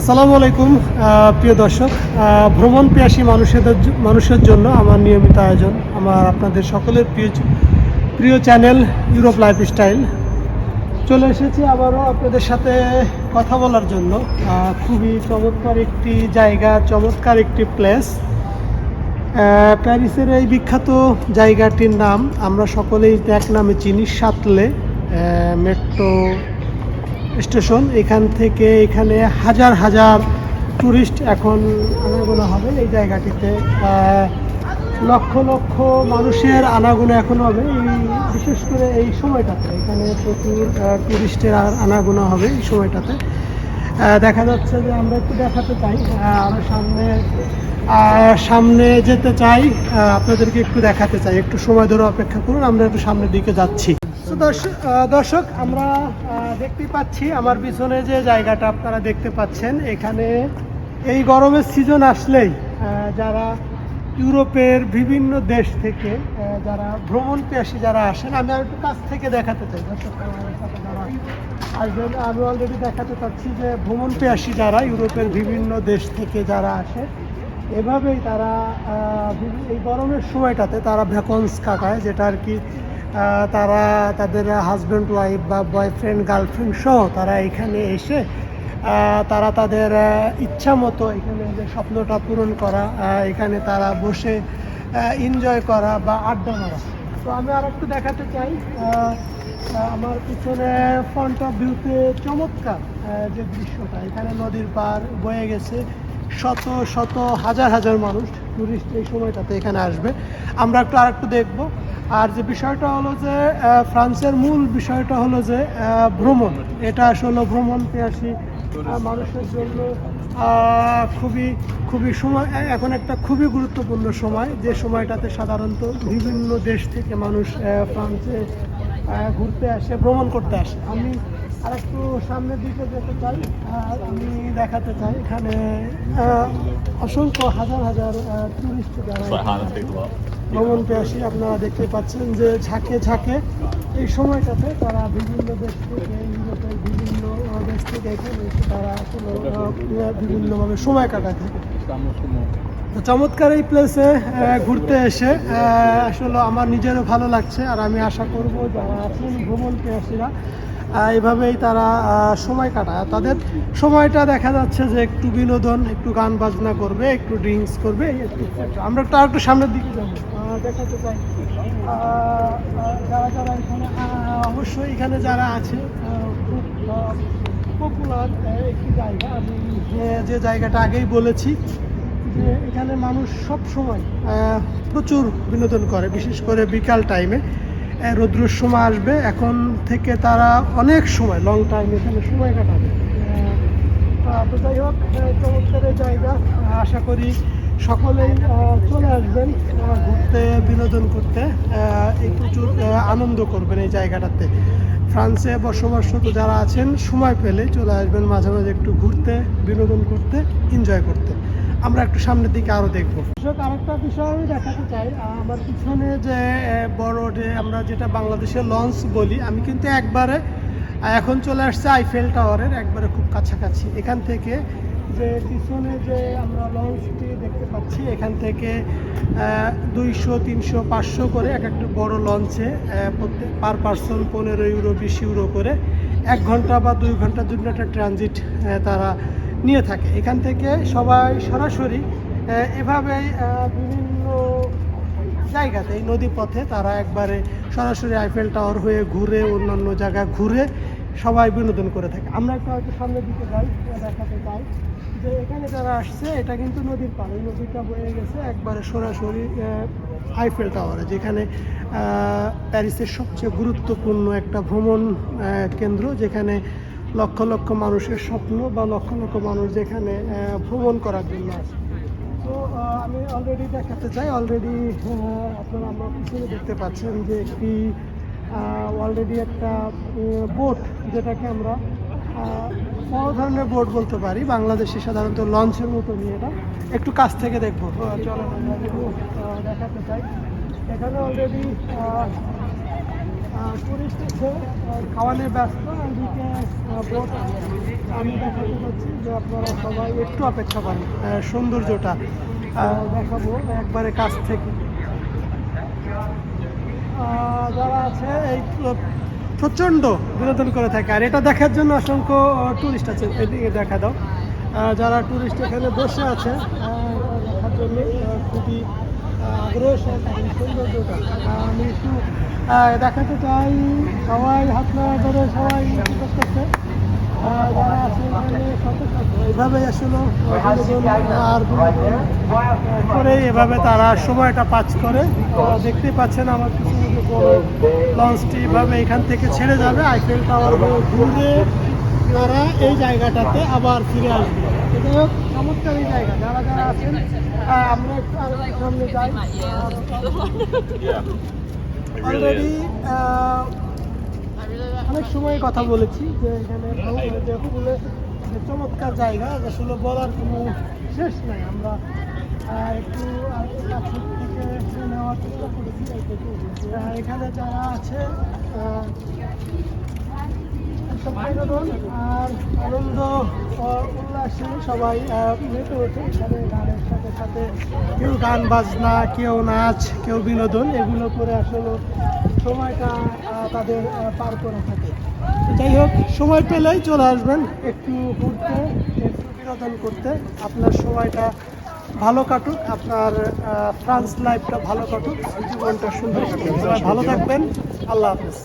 আসসালামু আলাইকুম প্রিয় দর্শক ভ্রমণ পিয়াসী মানুষের মানুষের জন্য আমার নিয়মিত আয়োজন, আমার আপনাদের সকলের প্রিয় প্রিয় চ্যানেল ইউরোপ লাইফস্টাইল। চলে এসেছি আবারও আপনাদের সাথে কথা বলার জন্য। খুবই চমৎকার একটি জায়গা, চমৎকার একটি প্লেস প্যারিসের এই বিখ্যাত জায়গাটির নাম আমরা সকলেই এক নামে চিনি, সাতলে মেট্রো স্টেশন, এখান থেকে এখানে হাজার হাজার টুরিস্ট এখন আনাগোনা হবে এই জায়গাটিতে। লক্ষ লক্ষ মানুষের আনাগোনা এখন হবে, এই বিশেষ করে এই সময়টাতে। এখানে প্রচুর টুরিস্টের আনাগোনা হবে এই সময়টাতে। দেখা যাচ্ছে যে আমরা একটু দেখাতে চাই আমরা সামনে সামনে যেতে চাই আপনাদেরকে একটু দেখাতে চাই। একটু সময় ধরে অপেক্ষা করুন, আমরা একটু সামনের দিকে যাচ্ছি। তো দর্শক, আমরা দেখতে পাচ্ছি আমার পিছনে যে জায়গাটা আপনারা দেখতে পাচ্ছেন, এখানে এই গরমের সিজন আসলেই যারা ইউরোপের বিভিন্ন দেশ থেকে যারা ভ্রমণ পেশি যারা আসেন, আমি একটু কাছ থেকে দেখাতে চাই। দর্শক আসবেন, আমি অলরেডি দেখাতে চাচ্ছি যে ভ্রমণ পেশি যারা ইউরোপের বিভিন্ন দেশ থেকে যারা আসে, এভাবেই তারা এই গরমের সময়টাতে তারা ভ্যাকন্স কাটায়, যেটা আর কি তারা তাদের হাজব্যান্ড ওয়াইফ বা বয়ফ্রেন্ড গার্লফ্রেন্ড সহ তারা এখানে এসে তারা তাদের ইচ্ছা মতো এখানে যে স্বপ্নটা পূরণ করা এখানে তারা বসে এনজয় করা বা আড্ডা মারা। তো আমি আর একটু দেখাতে চাই আমার পিছনে ফ্রন্ট অফ ভিউতে চমৎকার যে দৃশ্যটা, এখানে নদীর পার বয়ে গেছে। শত শত, হাজার হাজার মানুষ টুরিস্ট এই সময়টাতে এখানে আসবে। আমরা একটু আর একটু দেখব। আর যে বিষয়টা হলো যে ফ্রান্সের মূল বিষয়টা হলো যে ভ্রমণ। এটা আসলে ভ্রমণ পেয়াসী মানুষের জন্য খুবই খুবই সময় এখন একটা খুবই গুরুত্বপূর্ণ সময়, যে সময়টাতে সাধারণত বিভিন্ন দেশ থেকে মানুষ ফ্রান্সে ঘুরতে আসে, ভ্রমণ করতে আসে। আমি আর একটু সামনের দিকে যেতে চাই আর আমি দেখাতে চাই এখানে অসংখ্য হাজার হাজার টুরিস্ট যারা. ভ্রমণ আপনারা দেখতে পাচ্ছেন যে ঝাঁকে ঝাঁকে এই সময়টাতে তারা বিভিন্ন দেশ থেকে ইউরোপের বিভিন্ন দেশ থেকে এখানে এসে তারা বিভিন্নভাবে সময় কাটায় থাকে তো চমৎকার এই প্লেসে ঘুরতে এসে আসলে আমার নিজেরও ভালো লাগছে আর আমি আশা করব যারা আছেন ভ্রমণ পেয়াসীরা আহ, এভাবেই তারা সময় কাটায়। তাদের সময়টা দেখা যাচ্ছে যে একটু বিনোদন, একটু গান বাজনা করবে, একটু ড্রিঙ্কস করবে আমরা তার একটু সামনের দিকে যাব। দেখাতে চাই। যারা যারা এখানে অবশ্যই এখানে যারা আছে খুব পপুলার একটি জায়গা। আমি যে জায়গাটা আগেই বলেছি যে এখানে মানুষ সব সময় প্রচুর বিনোদন করে, বিশেষ করে বিকাল টাইমে রৌদ্রের সময় আসবে। এখন থেকে তারা অনেক সময় লং টাইম এখানে সময় কাটাবে। আহ, তো যাই হোক আহ, চমৎকার জায়গা। আশা করি সকলেই চলে আসবেন ঘুরতে বিনোদন করতে। প্রচুর আনন্দ করবেন এই জায়গাটাতে। ফ্রান্সে বসবাসরত যারা আছেন সময় পেলে চলে আসবেন মাঝে মাঝে একটু ঘুরতে বিনোদন করতে এনজয় করতে। আমরা একটু সামনের দিকে আরও দেখব। আরেকটা বিষয় আমি দেখাতে চাই। আমার পিছনে যে বড় যে আমরা যেটা বাংলাদেশে লঞ্চ বলি, আমি কিন্তু একবারে এখন চলে আসছে আইফেল টাওয়ারের একবারে খুব কাছাকাছি। এখান থেকে যে পিছনে যে আমরা লঞ্চটি দেখতে পাচ্ছি, এখান থেকে দুইশো, তিনশো, পাঁচশো করে এক একটা বড় লঞ্চে প্রত্যেক পার পার্সন পনেরো ইউরো বিশ ইউরো করে এক ঘণ্টা বা দুই ঘণ্টার জন্য একটা ট্রানজিট তারা নিয়ে থাকে। এখান থেকে সবাই সরাসরি এভাবেই বিভিন্ন জায়গাতে, এই নদী পথে তারা একবারে সরাসরি আইফেল টাওয়ার হয়ে ঘুরে অন্যান্য জায়গা ঘুরে সবাই বিনোদন করে থাকে। আমরা একটু হয়তো সামনের দিকে যাই দেখাতে চাই যে এখানে যারা আসছে, এটা কিন্তু নদীর পাড়। নদীটা বয়ে গেছে একবারে সরাসরি আইফেল টাওয়ারে যেখানে প্যারিসের সবচেয়ে গুরুত্বপূর্ণ একটা ভ্রমণ কেন্দ্র, যেখানে লক্ষ লক্ষ মানুষের স্বপ্ন বা লক্ষ লক্ষ মানুষ যেখানে ভ্রমণ করার জন্য আসে তো আমি অলরেডি দেখাতে চাই অলরেডি আপনারা আমরা পিছনে দেখতে পাচ্ছেন যে একটি অলরেডি একটা বোট যেটাকে আমরা বড় ধরনের বোট বলতে পারি। বাংলাদেশে সাধারণত লঞ্চের মতো নিয়ে এটা। একটু কাছ থেকে দেখব। চলো দেখাতে চাই। এখানে অলরেডি টুরিস্ট আহ, খাওয়ানোর ব্যস্ত এদিকে। আমি দেখাতে পাচ্ছি যে আপনারা সবাই একটু অপেক্ষা করেন সৌন্দর্যটা দেখাবো একবারে কাছ থেকে যারা আছে এই প্রচণ্ড বিনোদন করে থাকে আর এটা দেখার জন্য অসংখ্য টুরিস্ট আছে এদিকে দেখা দাও যারা টুরিস্ট এখানে বসে আছে দেখার জন্য খুবই আহ, আগ্রহ সহকারে সৌন্দর্যটা। আমি একটু দেখাতে চাই সবাই হাত ধরে সবাই আহ, যারা আছে সাথে সাথে আসলে আর করে এভাবে তারা সময়টা পাস করে। দেখতে পাচ্ছেন আমার বড় লঞ্চটি এভাবে এখান থেকে ছেড়ে যাবে। আইফেল টাওয়ার ঘুরে তারা এই জায়গাটাতে আবার ফিরে আসবে। এটা হোক চমৎকার এই জায়গা। যারা যারা আছেন আমরা একটু আরেকটু সামনে যাই। অলরেডি অনেক সময় কথা বলেছি যে এখানে যে চমৎকার জায়গা আসলে বলার কোনো শেষ নাই। আমরা একটু আর থেকে নেওয়ার চেষ্টা করেছি। এখানে যারা আছে আর আনন্দ উল্লাসে সবাই মেতে ওঠে এখানে গানের সাথে সাথে কেউ গান বাজনা কেউ নাচ কেউ বিনোদন এগুলো করে আসলে সময়টা তাদের পার করে থাকে যাই হোক সময় পেলেই চলে আসবেন একটু ঘুরতে একটু বিনোদন করতে আপনার সময়টা ভালো কাটুক আপনার ফ্রান্স লাইফটা ভালো কাটুক জীবনটা সুন্দর ভালো থাকবেন আল্লাহ হাফেজ।